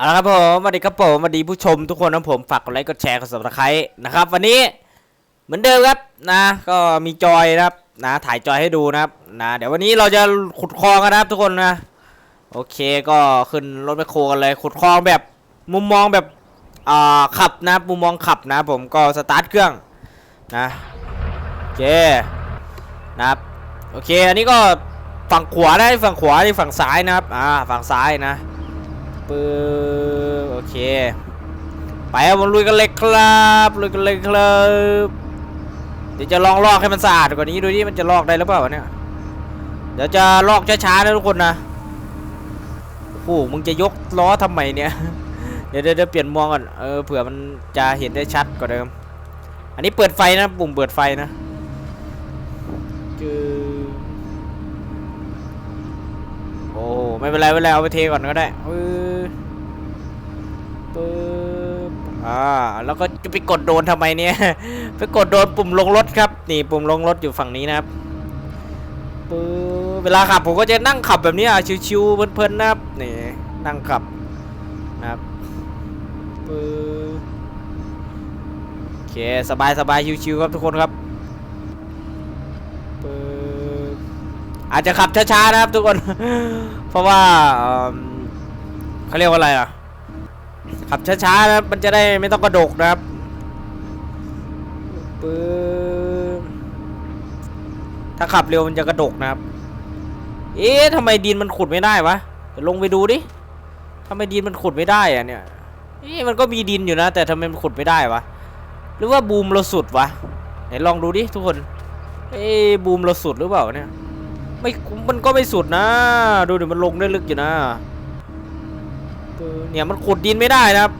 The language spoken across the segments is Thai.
เอาละครับผมสวัสดีครับผมสวัสดีผู้ชมทุกคนนะผมฝากกดไลค์กดแชร์กด subscribe นะครับ วันนี้เหมือนเดิมครับนะ ก็มีจอยนะครับนะถ่ายจอยให้ดูนะครับนะเดี๋ยววันนี้เราจะขุดคลองกันนะครับทุกคนนะโอเคก็ขึ้นรถไปโครกันเลยขุดคลองแบบมุมมองแบบอ่าขับนะมุมมองขับนะผมก็สตาร์ทเครื่องนะโอเคนะครับโอเคอันนี้ก็ฝั่งขวาได้ฝั่งขวาที่ฝั่งซ้ายนะครับอ่าฝั่งซ้ายนะ ปึ๊บโอเค ไปเอามลุยกันเลยครับลุยกันเลยครับเดี๋ยวจะลองลอกให้มันสะอาดกว่านี้ดูดิมันจะลอกได้หรือเปล่าเนี่ยเดี๋ยวจะลอกช้าๆนะทุกคนนะโอ้โหมึงจะยกล้อทำไมเนี่ยเดี๋ยวเดี๋ยวเปลี่ยนมองก่อนเออเผื่อมันจะเห็นได้ชัดกว่าเดิม อันนี้เปิดไฟนะปุ่มเปิดไฟนะจึ๊งโอ้ไม่เป็นไรไม่เป็นไรเอาไปเทก่อนก็ได้ ปึ๊บอ่าแล้วก็จะไปกดโดนทำไมเนี่ย ไปกดโดนปุ่มลงรถครับนี่ปุ่มลงรถอยู่ฝั่งนี้นะครับปึ๊บเวลาขับผมก็จะนั่งขับแบบนี้อะชิวๆเพลินๆนะครับนี่นั่งขับนะครับปึ๊บโอเคสบายสบายชิวๆครับทุกคนครับปึ๊บอาจจะขับช้าๆนะครับทุกคน เพราะว่าเอิ่มเขาเรียกว่าอะไรอะ ขับช้าๆนะมันจะได้ไม่ต้องกระดกนะครับปึ๊บถ้าขับเร็วมันจะกระดกนะครับ เอ๊ะทำไมดินมันขุดไม่ได้วะลงไปดูดิทำไมดินมันขุดไม่ได้อะเนี่ยเอ๊ะมันก็มีดินอยู่นะ แต่ทำไมมันขุดไม่ได้วะ หรือว่าบูมเราสุดวะ ไหนลองดูดิทุกคน เอ๊บูมเราสุดหรือเปล่าเนี่ย ไม่ มันก็ไม่สุดนะ ดูดิมันลงได้ลึกอยู่นะ เนี่ยมันขุดดินไม่ได้นะครับ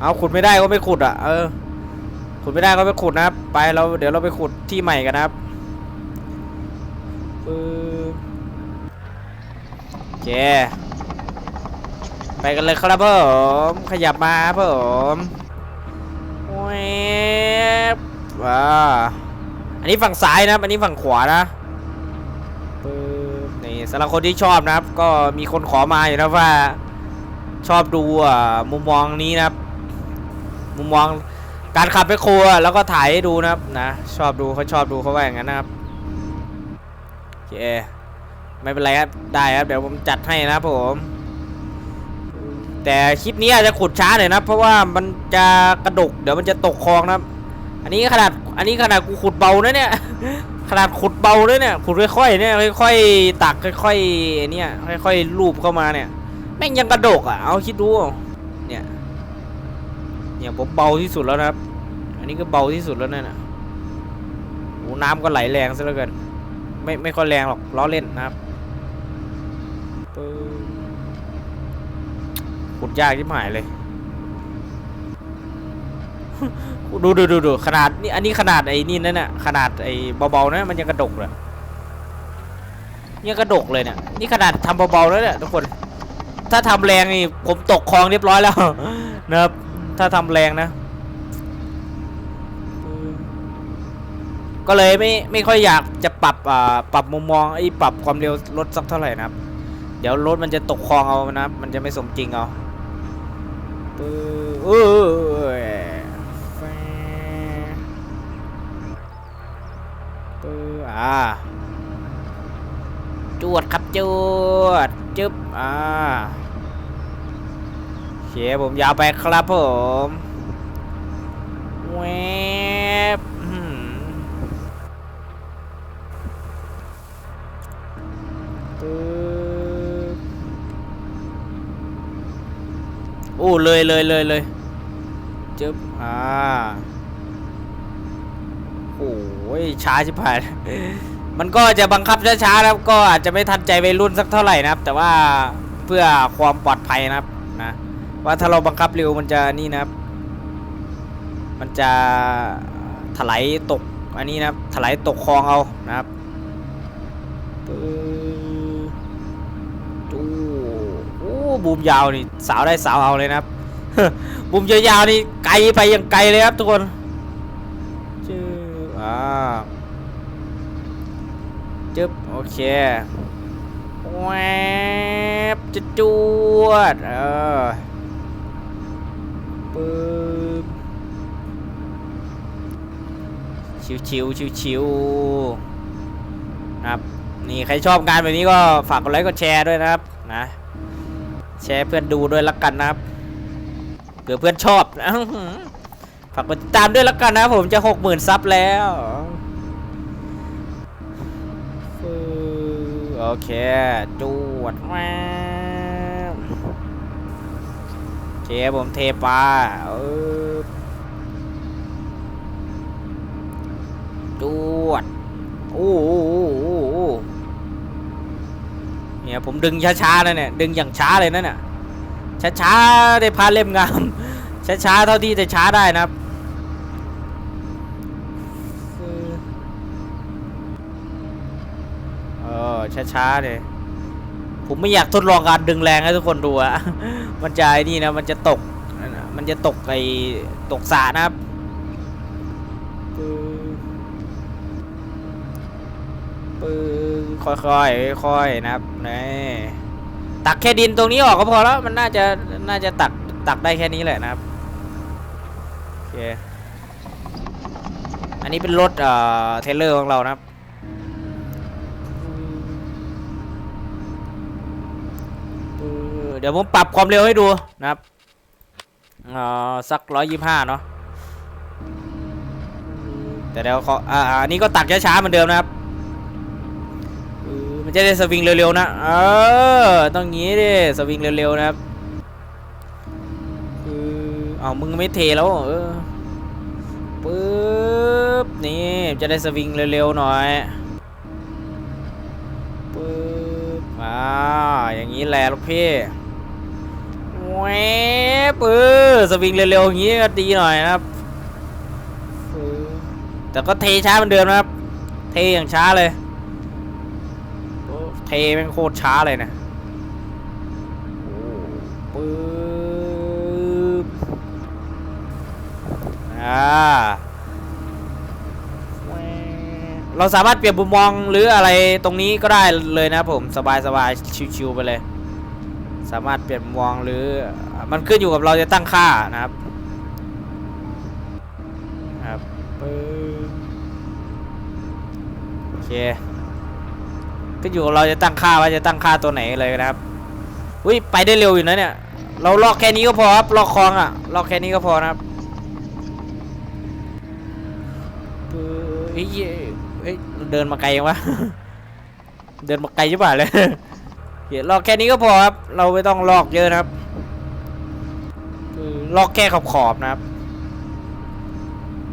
เอาขุดไม่ได้ก็ไม่ขุดอะ เออ ขุดไม่ได้ก็ไม่ขุดนะครับ ไปเราเดี๋ยวเราไปขุดที่ใหม่กันนะครับปึ๊บโอเค ไปกันเลยครับผมขยับมาครับผมแวบว้าอันนี้ฝั่งซ้ายนะบอันนี้ฝั่งขวานะ สำหรับคนที่ชอบนะครับ ก็มีคนขอมาอยู่นะว่า ชอบดูอ่ามุมมองนี้นะครับ มุมมองการขับไปครัวแล้วก็ถ่ายให้ดูนะครับนะชอบดูเขาชอบดูเขาว่าอย่างนั้นนะครับโอเคไม่เป็นไรครับได้ครับเดี๋ยวผมจัดให้นะครับผม แต่คลิปนี้อาจจะขุดช้าหน่อยนะเพราะว่ามันจะกระดกเดี๋ยวมันจะตกคลองนะครับ อันนี้ขนาดอันนี้ขนาดกูขุดเบานะเนี่ย ขนาดขุดเบาด้วยเนี่ยขุดค่อยๆเนี่ยค่อยๆตักค่อยๆเนี่ยค่อยๆลูบเข้ามาเนี่ยแม่งยังกระดกอะเอาคิดดูเนี่ยเนี่ยผมเบาที่สุดแล้วนะครับ อันนี้ก็เบาที่สุดแล้วนั่นน่ะโอ้น้ำก็ไหลแรงซะเหลือเกินไม่ไม่ค่อยแรงหรอกล้อเล่นนะครับขุดยากที่หายเลย ดูดูดูดูขนาดนี่อันนี้ขนาดไอ้นี่นั่นน่ะขนาดไอ้เบาๆนะมันยังกระดกเลยยังกระดกเลยเนี่ยนี่ขนาดทำเบาๆแล้วเนี่ยทุกคน ถ้าทำแรงนี่ผมตกคลองเรียบร้อยแล้วนะครับถ้าทำแรงนะ ก็เลยไม่ไม่ค่อยอยากจะปรับอ่าปรับมุมมองไอ้ปรับความเร็วรถสักเท่าไหร่นะครับ เดี๋ยวรถมันจะตกคลองเอานะมันจะไม่สมจริงเอาเออ อ่าจวดครับจวดจึ๊บอ่าโอเคผมยาวไปครับผมแวบอื้อหือปึ๊บโอ้เลยเลยเลยเลยจึ๊บอ่า โอ้ยช้าชิบหาย มันก็จะบังคับช้าๆนะครับ ก็อาจจะไม่ทันใจวัยรุ่นสักเท่าไหร่นะครับ แต่ว่าเพื่อความปลอดภัยนะครับนะว่าถ้าเราบังคับเร็วมันจะนี่นะครับ มันจะถลายตกอันนี้นะครับถลายตกคลองเอานะครับปึ๊บตู้โอ้บูมยาวนี่สาวได้สาวเอาเลยนะครับ บูมยาวๆนี่ไกลไปยังไกลเลยครับทุกคน จึ๊บโอเคแวแวบจะจวด เออปึ๊บชิวชิวชิวชิวครับ นี่ใครชอบงานแบบนี้ก็ฝากกดไลค์กดแชร์ด้วยนะครับ นะ แชร์เพื่อนดูด้วยละกันนะครับเผื่อเพื่อนชอบอื้อหือ ฝากกดติดตามด้วยและกันนะผมจะหกหมื่นซับแล้วโอเคจวดแวบโอเคผมเทปลาจวดโอ้โหโอ้โหโอ้โหเนี่ยผมดึงช้าๆนะเนี่ยดึงอย่างช้าเลยนะเนี่ยช้าๆได้พาเล่มงามช้าๆเท่าที่จะช้าได้นะครับ ช้าๆเลยผมไม่อยากทดลองการดึงแรงให้ทุกคนดูอะมันจะนี่นะ มันจะตก มันจะตกไอ้ตกสระนะครับปึ้งค่อยๆค่อยๆนะครับนี่ตักแค่ดินตรงนี้ออกก็พอแล้ว มันน่าจะน่าจะตักตักได้แค่นี้แหละนะครับโอเคอันนี้เป็นรถเอ่อเทรลเลอร์ของเรานะครับ เดี๋ยวผมปรับความเร็วให้ดูนะครับเอ่อสักร้อยยี่ห้าเนาะแต่เดี๋ยวขาอ่าอันนี้ก็ตักช้าๆเหมือนเดิมนะครับมันจะได้สวิงเร็วๆนะเออต้องงี้ดิสวิงเร็วๆนะครับเออเอามึงไม่เทแล้วเออปึ๊บนี่จะได้สวิงเร็วๆหน่อยปึ๊บอ่าอย่างนี้แหละลูกพี่ แหวบเออสวิงเร็วๆอย่างนี้ก็ดีหน่อยนะครับ แต่ก็เทช้าเหมือนเดิมนะครับ เทอย่างช้าเลย เทแม่งโคตรช้าเลยนะโอ้ปึ๊บอ่าเราสามารถเปลี่ยนมุมมองหรืออะไรตรงนี้ก็ได้เลยนะผมสบายๆชิวๆไปเลย สามารถเปลี่ยนมองหรือมันขึ้นอยู่กับเราจะตั้งค่านะครับครับโอเคขึ้นอยู่กับเราจะตั้งค่าว่าจะตั้งค่าตัวไหนเลยนะครับอุ้ยไปได้เร็วอยู่นะเนี่ยเราลอกแค่นี้ก็พอครับลอกคลองอะลอกแค่นี้ก็พอนะครับเฮ้ยเฮ้ยเดินมาไกลยังวะเดินมาไกลใช่ป่ะเลย ลอกแค่นี้ก็พอครับ เราไม่ต้องลอกเยอะนะครับคือลอกแค่ขอบขอบๆนะครับ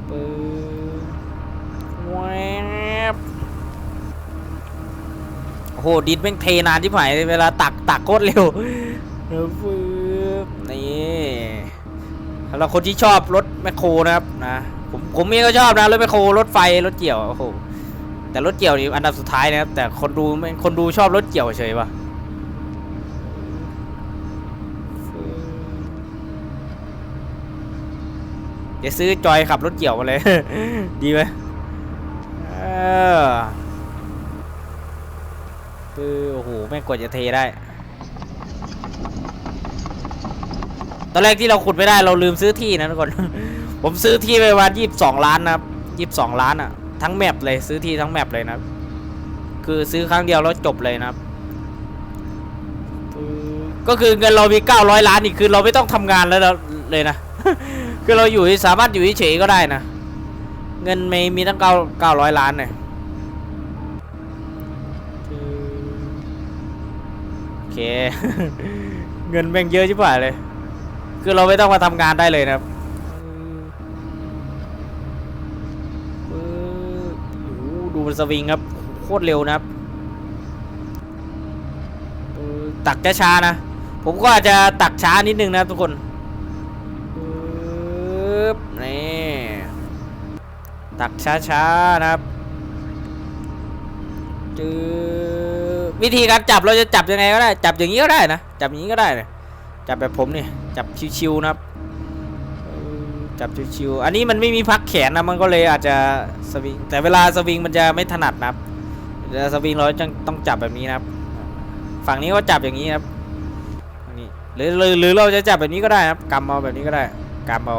ปึ๊บแวบโอ้โหดินแม่งเทนานที่ไหนเวลาตักตักโคตรเร็วปึ๊บนี่สำหรับคนที่ชอบรถแมคโครนะครับนะผมผมเองก็ชอบนะรถแมคโครรถไฟรถเกี่ยวโอ้โหแต่รถเกี่ยวนี่อันดับสุดท้ายนะครับแต่คนดูคนดูชอบรถเกี่ยวเฉยปะ เดี๋ยวซื้อจอยขับรถเกี่ยวมาเลย ดีไหมเออคือโอ้โหแม่งกว่าจะเทได้ ตอนแรกที่เราขุดไม่ได้เราลืมซื้อที่นะทุกคน ผมซื้อที่ไปวันยี่สิบสองล้านนะครับยี่สิบสองล้านอะทั้งแมปเลยซื้อที่ทั้งแมปเลยนะคือซื้อครั้งเดียวแล้วจบเลยนะครับก็คือเงินเรามีเก้าร้อยล้านอีกคือเราไม่ต้องทำงานแล้วเลยนะ คือเราอยู่สามารถอยู่เฉยก็ได้นะ เงินไม่มีตั้งเก้าเก้าร้อยล้านเนี่ยโอเค เงินแม่งเยอะชิบหายเลย คือเราไม่ต้องมาทำงานได้เลยนะครับดูมันสวิงครับ โคตรเร็วนะครับตักช้าๆนะ ผมก็อาจจะตักช้านิดนึงนะทุกคน ตักช้าๆนะครับจืวิธีการจับเราจะจับยังไงก็ได้ จับอย่างนี้ก็ได้นะจับอย่างนี้ก็ได้นะจับแบบผมนี่จับชิวๆนะครับจับชิวๆอันนี้มันไม่มีพักแขนนะมันก็เลยอาจจะสวิงแต่เวลาสวิงมันจะไม่ถนัดนะครับเวลาสวิงเราจะต้องจับแบบนี้นะครับ ฝั่งนี้ก็จับอย่างนี้ครับนี้หรือหรือเราจะจับแบบนี้ก็ได้ครับกำเอาแบบนี้ก็ได้กำเอา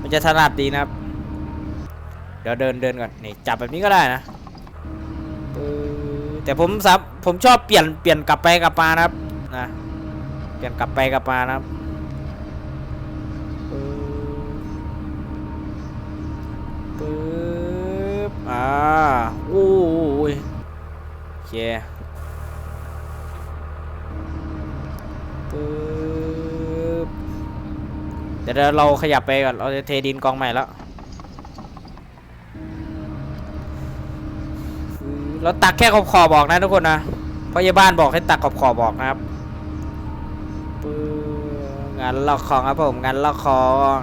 มันจะถนัดดีนะครับ ดี๋ยวเดินเดินก่อนนี่จับแบบนี้ก็ได้นะแต่ผมสับผมชอบเปลี่ยนเปลี่ยนกลับไปกลับมานะครับนะเปลี่ยนกลับไปกลับมานะครับปึ๊บอ่าโอ้ยโอเคปึ๊บเดี๋ยวเราขยับไปก่อนเราจะเทดินกองใหม่แล้ว เราตักแค่ขอบขอบบอกนะทุกคนนะเพราะยาบ้านบอกให้ตักขอบขอบบอกนะครับงานลอกคลองครับผมงานลอกคลอง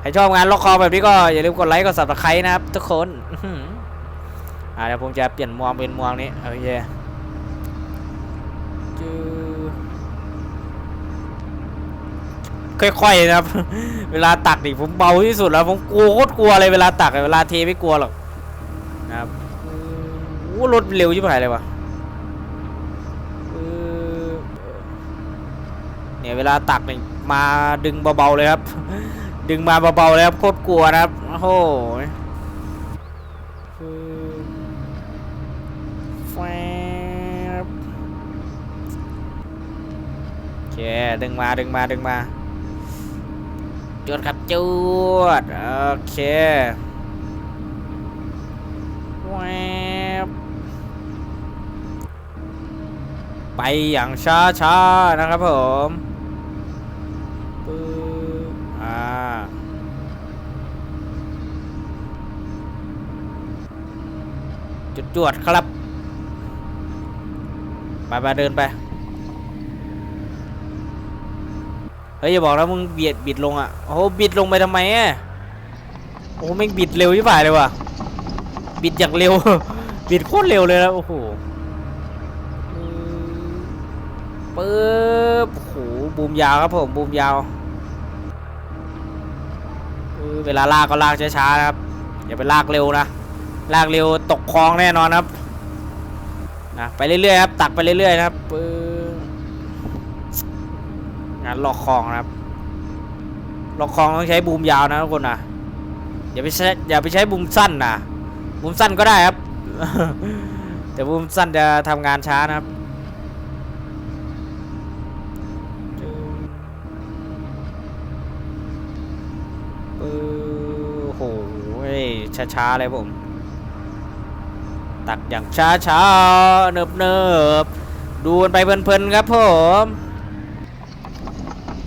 ใครชอบงานลอกคลองแบบนี้ก็อย่าลืมกดไลค์กด subscribe นะครับ ทุกคนอ่าเดี๋ยวผมจะเปลี่ยนมวงเป็นมวงนี้โอเคจือค่อยๆนะครับ เวลาตักดิผมเบาที่สุดแล้วผมกลัวโคตรกลัวเลยเวลาตักเวลาเทไม่กลัวหรอกนะครับ รถเร็วชิบหายเลยวะเนี่ยเวลาตักเนี่ยมาดึงเบาๆเลยครับ ดึงมาเบาๆเลยครับโคตรกลัวนะครับโอ้โหแฟบโอเคดึงมาดึงมาดึงมาจวดครับจวดโอเคแว ไปอย่างช้าช้าๆนะครับผมปึ๊บอ่าจุดจวดครับ ไปไปเดินไป เฮ้ยอย่าบอกนะมึงเบียดบิดลงอะ โอ้โหบิดลงไปทำไมอะโอ้โหแม่บิดเร็วที่ฝ่ายเลยว่ะ บิดอย่างเร็ว บิดโคตรเร็วเลยนะโอ้โห ปึ๊บโหบูมยาวครับผมบูมยาวเวลาลากก็ลากช้าๆนะครับอย่าไปลากเร็วนะลากเร็วตกคลองแน่นอนครับนะไปเรื่อยๆครับตักไปเรื่อยๆนะครับปึ๊บงานลอกคลองนะครับลอกคลองต้องใช้บูมยาวนะทุกคนนะอย่าไปใช้อย่าไปใช้บูมสั้นนะบูมสั้นก็ได้ครับ แต่บูมสั้นจะทำงานช้านะครับ ช้าๆเลยผม ตักอย่างช้าๆเนิบๆดูกันไปเพลินๆครับผม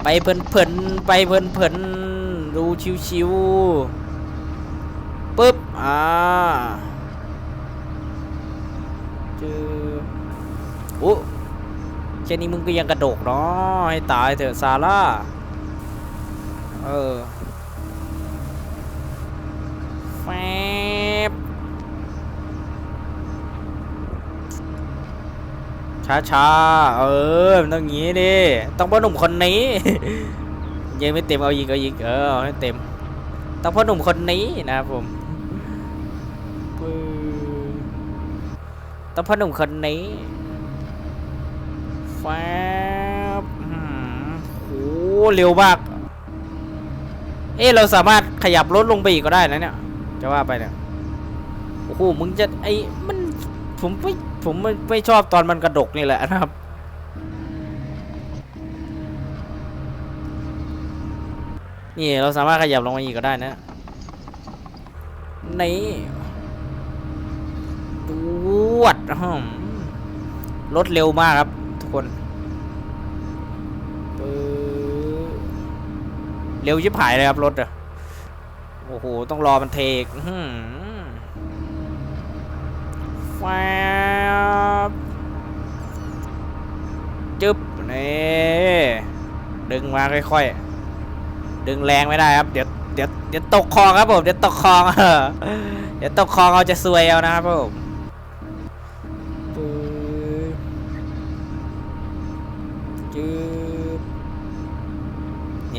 ไปเพลินๆไปเพลินๆดูชิวๆปึ๊บอ่าเจอโอ้แค่นี้มึงก็ยังกระโดกเนาะให้ตายเถอะซาร่า เออ แฟบช้าช้าเออมันต้องงี้ดิ ต้องพ่อหนุ่มคนนี้ ยังไม่เต็มเอาอีกเอาอีกเออเอาให้เต็ม ต้องพ่อหนุ่มคนนี้นะครับผมต้องพ่อหนุ่มคนนี้แฟบอื้อหือโอ้เร็วมาก เอ๊ะเราสามารถขยับรถลงไปอีกก็ได้นะเนี่ย จะว่าไปเนี่ยโอ้โหมึงจะไอ้มันผมไม่ผมไม่ไม่ชอบตอนมันกระดกนี่แหละนะครับนี่เราสามารถขยับลงมาอีกก็ได้นะนี่ดวดอื้อหือรถเร็วมากครับ ทุกคนเร็วชิบหายเลยครับรถอะ โอ้โห ต้องรอมันเทกอื้อหือแฟบจึ๊บนี่ดึงมาค่อยๆ ดึงแรงไม่ได้ครับ เดี๋ยว เดี๋ยว เดี๋ยวตกคลองครับผม เดี๋ยวตกคลองเออเดี๋ยวตกคลองเราจะซวยเอานะครับผม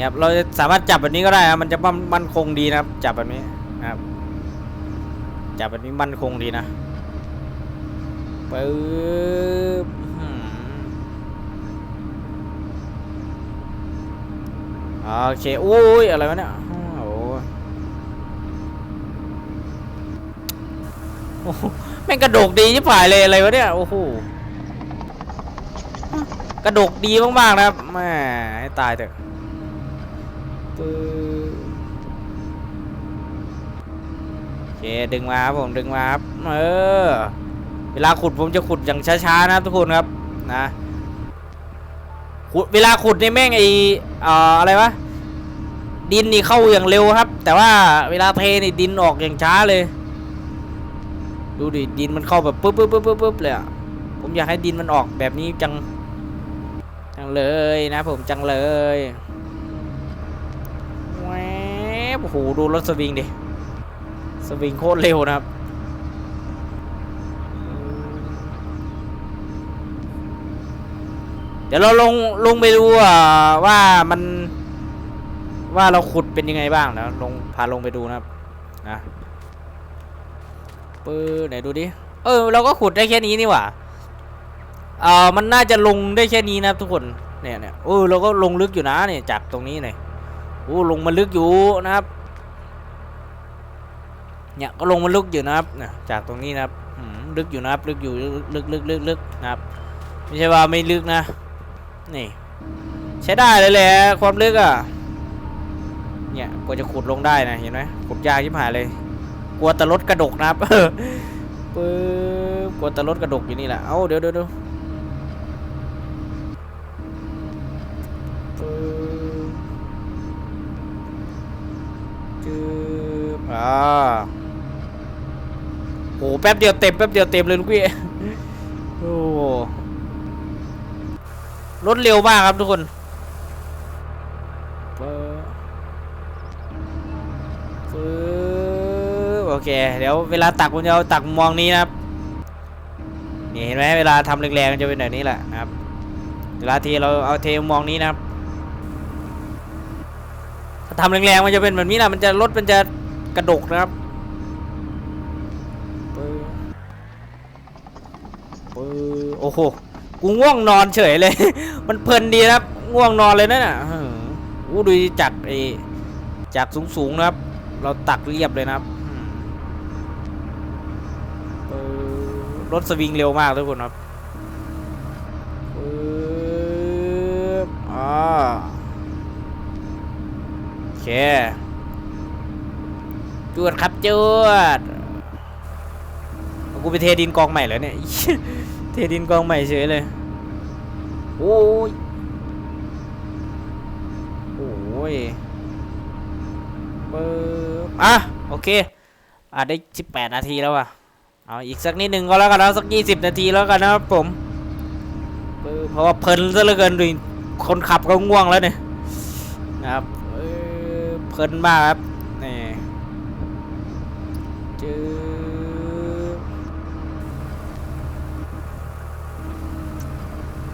ครับเราสามารถจับแบบนี้ก็ได้นะมันจะมั่นคงดีนะครับ จับแบบนี้นะครับจับแบบนี้มั่นคงดีนะปึ๊บโอเคโอ้ยอะไรวะเนี่ยโอ้โหแม่งกระดกดีที่ฝ่ายเลยอะไรวะเนี่ยโอ้โหกระดกดีมากๆนะครับแม่ให้ตายเถอะ ดึงมาครับผมดึงมาครับเออ เวลาขุดผมจะขุดอย่างช้าๆนะทุกคนครับนะขุดเวลาขุดในแม่งไอเอ่ออะไรวะดินนี่เข้าอย่างเร็วครับ แต่ว่าเวลาเทนี่ดินออกอย่างช้าเลย ดูดิดินมันเข้าแบบปุ๊บปุ๊บปุ๊บปุ๊บปุ๊บเลยอะผมอยากให้ดินมันออกแบบนี้จังจังเลยนะผมจังเลยแหวโอ้โหดูรถสวิงดิ สวิงโคตรเร็วนะครับเดี๋ยวเราลงลงไปดูว่ามันว่าเราขุดเป็นยังไงบ้างนะลงพาลงไปดูนะครับนะปื้อไหนดูดิเออเราก็ขุดได้แค่นี้นี่หว่าเออมันน่าจะลงได้แค่นี้นะครับทุกคนเนี่ยเนี่ยเออเราก็ลงลึกอยู่นะเนี่ยจากตรงนี้เนี่ยโอ้ลงมาลึกอยู่นะครับ เนี่ยก็ลงมาลึกอยู่นะครับเนี่ยจากตรงนี้นะครับลึกอยู่นะครับลึกอยู่ลึกลึกลึกลึกนะครับไม่ใช่ว่าไม่ลึกนะนี่ ใช้ได้เลยแหละความลึกอะเนี่ยกว่าจะขุดลงได้นะเห็นไหมขุดยากชิบหายเลย กลัวตะลดกระดกนะครับปึ๊บกลัวตะลดกระดกอยู่นี่แหละเอ้าเดี๋ยวเดี๋ยวเดี๋ยวจึ๊บอ่า โหแป๊บเดียวเต็มแป๊บเดียวเต็มเลยลูกพี่โอ้รถเร็วมากครับทุกคนโอเค เดี๋ยวเวลาตักผมจะเอาตักมองนี้นะครับนี่เห็นไหมเวลาทำแรงๆมันจะเป็นแบบนี้แหละนะครับเวลาเทเราเอาเทมุมมองนี้นะครับถ้าทำแรงๆมันจะเป็นแบบนี้แหละมันจะรถมันจะกระดกนะครับ โอ้โห กูง่วงนอนเฉยเลย มันเพลินดีนะครับ ง่วงนอนเลยนั่นน่ะอู้ดูจากไอจากสูงๆนะครับ เราตักเรียบเลยนะครับรถสวิงเร็วมากทุกคนครับอ่าโอเคจวดครับจวดกูไปเทดินกองใหม่แล้วเนี่ย ทดินกองใหม่เฉยเลย โอ้ย โอ้ยปึ๊บอะ โอเค อะ ได้ 18 นาทีแล้วอะ เอาอีกสักนิดหนึ่งก็แล้วกันนะสัก 20 นาทีแล้วกันนะครับผมปึ๊บเพราะว่าเพลินซะเหลือเกินดูคนขับก็ง่วงแล้วเนี่ยนะครับเออเพลินมากครับ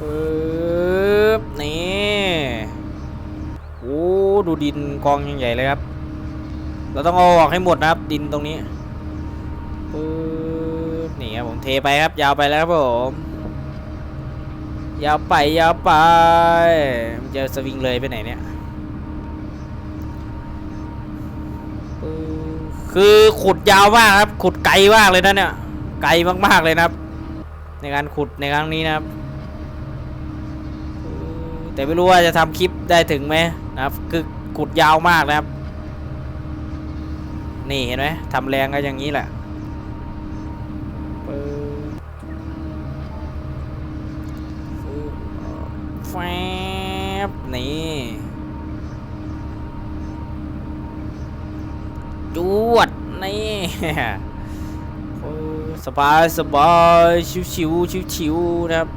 ปึ๊บนี่โอ้ดูดินกองยังใหญ่เลยครับ เราต้องเอาออกให้หมดนะครับ ดินตรงนี้ปึ๊บนี่ครับผมเทไปครับ ยาวไปแล้วครับผมยาวไปยาวไปมันจะสวิงเลยไปไหนเนี่ยคือขุดยาวมากครับ ขุดไกลมากเลยนะเนี่ย ไกลมากๆเลยนะครับ ในการขุดในครั้งนี้นะครับ แต่ไม่รู้ว่าจะทำคลิปได้ถึงไหมนะครับ คือขุดยาวมากนะครับ นี่เห็นไหมทำแรงก็อย่างนี้แหละปึ๊บปึ๊บแฟบนี่จวดนี่สบายสบายชิวชิวชิวชิวๆนะครับ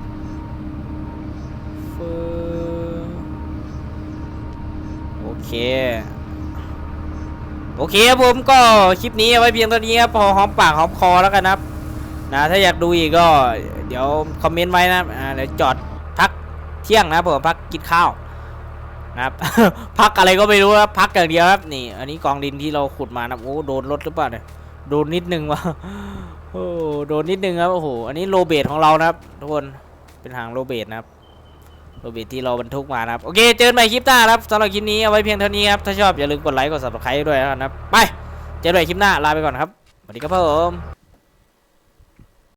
เค โอเคครับผมก็คลิปนี้เอาไว้เพียงเท่านี้ครับพอหอมปากหอมคอแล้วกันนะครับ นะถ้าอยากดูอีกก็ เดี๋ยวคอมเมนต์ไว้นะอ่าเดี๋ยวจอดพักเที่ยงนะผมพักกินข้าวนะครับ พักอะไรก็ไม่รู้ครับพักอย่างเดียวครับนี่ อันนี้กองดินที่เราขุดมานะโอ้โดนรถหรือเปล่าเนี่ยโดนนิดนึงวะโอ้โดนนิดนึงครับโอ้โหอันนี้โลเบทของเรานะครับทุกคนเป็นหางโลเบทนะครับ โรบิทที่เราบรรทุกมานะครับ โอเค เจอกันใหม่คลิปหน้าครับสำหรับคลิปนี้เอาไว้เพียงเท่านี้ครับ ถ้าชอบอย่าลืมกดไลค์ กด subscribe ด้วยนะครับ ไป เจอกันใหม่คลิปหน้า ลาไปก่อนครับ สวัสดีครับผม